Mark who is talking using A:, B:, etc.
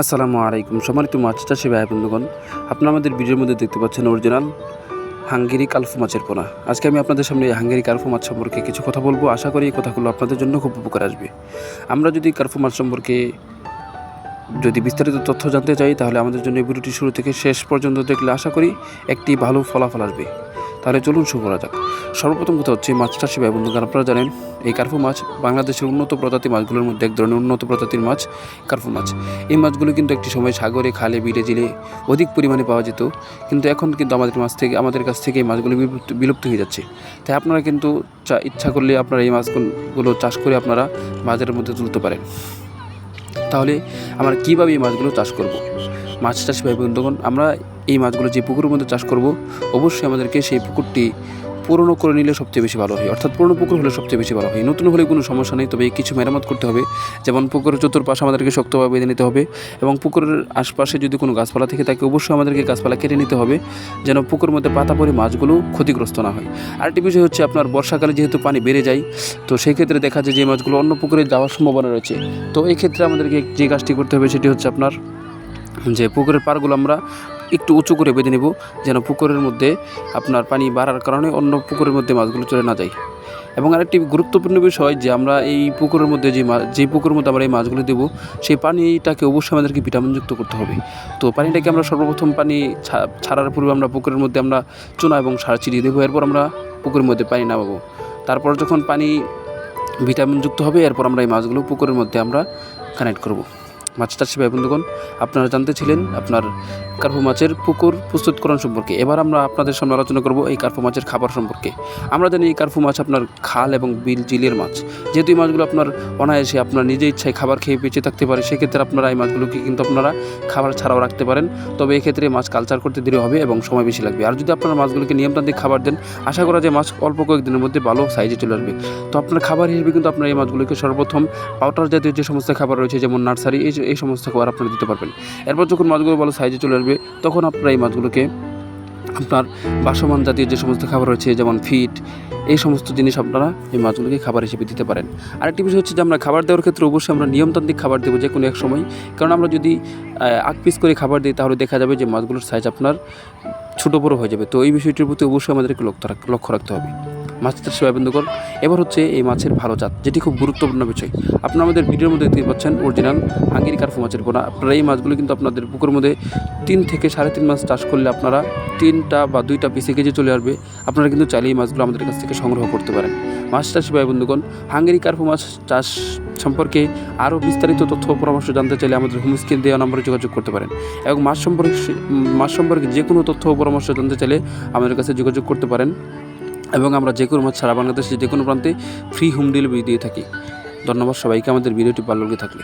A: আসসালামু আলাইকুম। সম্মানিত মাছ চাষি ভাই বন্ধুগণ, আপনারা আমাদের ভিডিওর মধ্যে দেখতে পাচ্ছেন অরিজিনাল হাঙ্গেরি কালফু মাছের পোনা। আজকে আমি আপনাদের সামনে হাঙ্গেরি কালফু মাছ সম্পর্কে কিছু কথা বলব। আশা করি এই কথাগুলো আপনাদের জন্য খুব উপকার আসবে। আমরা যদি কালফু মাছ সম্পর্কে যদি বিস্তারিত তথ্য জানতে চাই, তাহলে আমাদের জন্য এই ভিডিওটি শুরু থেকে শেষ পর্যন্ত দেখলে আশা করি একটি ভালো ফলাফল আসবে। তাহলে চলুন শুরু করা যাক। সর্বপ্রথম কথা হচ্ছে মাছ চাষি ভাই বন্ধুগণ আপনারা জানেন, এই কার্ফু মাছ বাংলাদেশের উন্নত প্রজাতির মাছগুলোর মধ্যে এক ধরনের উন্নত প্রজাতির মাছ কার্ফু মাছ। এই মাছগুলো কিন্তু একটি সময় সাগরে খালে, বিলে জিলে অধিক পরিমাণে পাওয়া যেত। কিন্তু এখন কিন্তু আমাদের মাছ থেকে, আমাদের কাছ থেকে এই মাছগুলো বিলুপ্ত হয়ে যাচ্ছে। তাই আপনারা কিন্তু ইচ্ছা করলে আপনারা এই মাছগুলো চাষ করে আপনারা বাজারের মধ্যে তুলতে পারেন। তাহলে আমরা কীভাবে এই মাছগুলো চাষ করব? মাছ চাষ ভাই বন্ধুগণ, আমরা এই মাছগুলো যে পুকুরের মধ্যে চাষ করব, অবশ্যই আমাদেরকে সেই পুকুরটি পুরনো করে নিলে সবচেয়ে বেশি ভালো হয়। অর্থাৎ পুরনো পুকুর হলে সবচেয়ে বেশি ভালো হয়। নতুন হলে কোনো সমস্যা নেই, তবে কিছু মেরামত করতে হবে। যেমন পুকুরের চতুর্পাশে আমাদেরকে শক্তভাবে বেঁধে নিতে হবে এবং পুকুরের আশপাশে যদি কোনো গাছপালা থেকে থাকে, অবশ্যই আমাদেরকে গাছপালা কেটে নিতে হবে যেন পুকুরের মধ্যে পাতা পড়ে মাছগুলো ক্ষতিগ্রস্ত না হয়। আরেকটি বিষয় হচ্ছে আপনার বর্ষাকালে যেহেতু পানি বেড়ে যায়, তো সেই ক্ষেত্রে দেখা যায় যে মাছগুলো অন্য পুকুরে যাওয়ার সম্ভাবনা রয়েছে। তো এই ক্ষেত্রে আমাদেরকে যে কাজটি করতে হবে সেটি হচ্ছে আপনার যে পুকুরের পাড়গুলো আমরা একটু উঁচু করে বেঁধে নেব যেন পুকুরের মধ্যে আপনার পানি বাড়ার কারণে অন্য পুকুরের মধ্যে মাছগুলো চলে না যায়। এবং আরেকটি গুরুত্বপূর্ণ বিষয় যে আমরা এই পুকুরের মধ্যে যে মাছ যে পুকুরের মধ্যে আমরা এই মাছগুলো দেবো, সেই পানিটাকে অবশ্যই আমাদেরকে ভিটামিনযুক্ত করতে হবে। তো পানিটাকে আমরা সর্বপ্রথম পানি ছাড়ার পূর্বে আমরা পুকুরের মধ্যে আমরা চুনা এবং সার ছিটিয়ে দেবো, এরপর আমরা পুকুরের মধ্যে পানি নামাবো। তারপর যখন পানি ভিটামিনযুক্ত হবে, এরপর আমরা এই মাছগুলো পুকুরের মধ্যে আমরা কানেক্ট করব। মাছ চাষি ভাই বন্ধুগণ, আপনারা জানতে ছিলেন আপনার কার্পো মাছের পুকুর প্রস্তুতকরণ সম্পর্কে। এবার আমরা আপনাদের সামনে আলোচনা করব এই কার্পো মাছের খাবার সম্পর্কে। আমরা জানি এই কার্পো মাছ আপনার খাল এবং বিল জিলের মাছ। যেহেতু এই মাছগুলো আপনার অনায়াসে আপনার নিজের ইচ্ছায় খাবার খেয়ে বেঁচে থাকতে পারে, সেক্ষেত্রে আপনারা এই মাছগুলোকে কিন্তু আপনারা খাবার ছাড়াও রাখতে পারেন। তবে এক্ষেত্রে মাছ কালচার করতে দেরি হবে এবং সময় বেশি লাগবে। আর যদি আপনারা মাছগুলোকে নিয়মতান্ত্রিক খাবার দেন, আশা করা যায় মাছ অল্প কয়েকদিনের মধ্যে ভালো সাইজে চলে আসবে। তো আপনার খাবার হিসেবে কিন্তু আপনার এই মাছগুলোকে সর্বপ্রথম পাউডার জাতীয় যে সমস্ত খাবার রয়েছে, যেমন নার্সারি, এই এই সমস্ত খাবার আপনারা দিতে পারবেন। এরপর যখন মাছগুলো ভালো সাইজে চলে আসবে, তখন আপনারা এই মাছগুলোকে আপনার বাসমান জাতীয় যে সমস্ত খাবার রয়েছে, যেমন ফিট, এই সমস্ত জিনিস আপনারা এই মাছগুলোকে খাবার হিসেবে দিতে পারেন। আরেকটি বিষয় হচ্ছে যে আমরা খাবার দেওয়ার ক্ষেত্রে অবশ্যই আমরা নিয়মতান্ত্রিক খাবার দেবো যে কোনো এক সময়। কারণ আমরা যদি আগ পিস করে খাবার দিই, তাহলে দেখা যাবে যে মাছগুলোর সাইজ আপনার ছোটো বড়ো হয়ে যাবে। তো এই বিষয়টির প্রতি অবশ্যই আমাদেরকে লক্ষ্য রাখতে হবে। মাছ চাষ সেবা বন্ধুকর এবার হচ্ছে এই মাছের ভালো জাত, যেটি খুব গুরুত্বপূর্ণ বিষয়। আপনারা আমাদের ভিডিওর মধ্যে দেখতে পাচ্ছেন অরিজিনাল হাঙ্গিরি কার্ফু মাছের পোনা। আপনারা এই মাছগুলো কিন্তু আপনাদের পুকুরের মধ্যে তিন থেকে সাড়ে তিন মাস চাষ করলে আপনারা তিনটা বা দুইটা পিসে কেজি চলে আসবে। আপনারা কিন্তু চাইলে এই মাছগুলো আমাদের কাছ থেকে সংগ্রহ করতে পারেন। মাছ চাষি ভাই বন্ধুগণ হাঙ্গেরি কার্ফু মাছ চাষ সম্পর্কে আরও বিস্তারিত তথ্য পরামর্শ জানতে চাইলে আমাদের হোম স্ক্রিন দেওয়া নম্বরে যোগাযোগ করতে পারেন। এবং মাছ সম্পর্কে মাছ সম্পর্কে যে কোনো তথ্য পরামর্শ জানতে চাইলে আমাদের কাছে যোগাযোগ করতে পারেন। এবং আমরা যে কোনো মাছ সারা বাংলাদেশে যে কোনো প্রান্তে ফ্রি হোম ডেলিভারি দিয়ে থাকি। ধন্যবাদ সবাইকে, আমাদের ভিডিওটি ভালো লেগে থাকলে।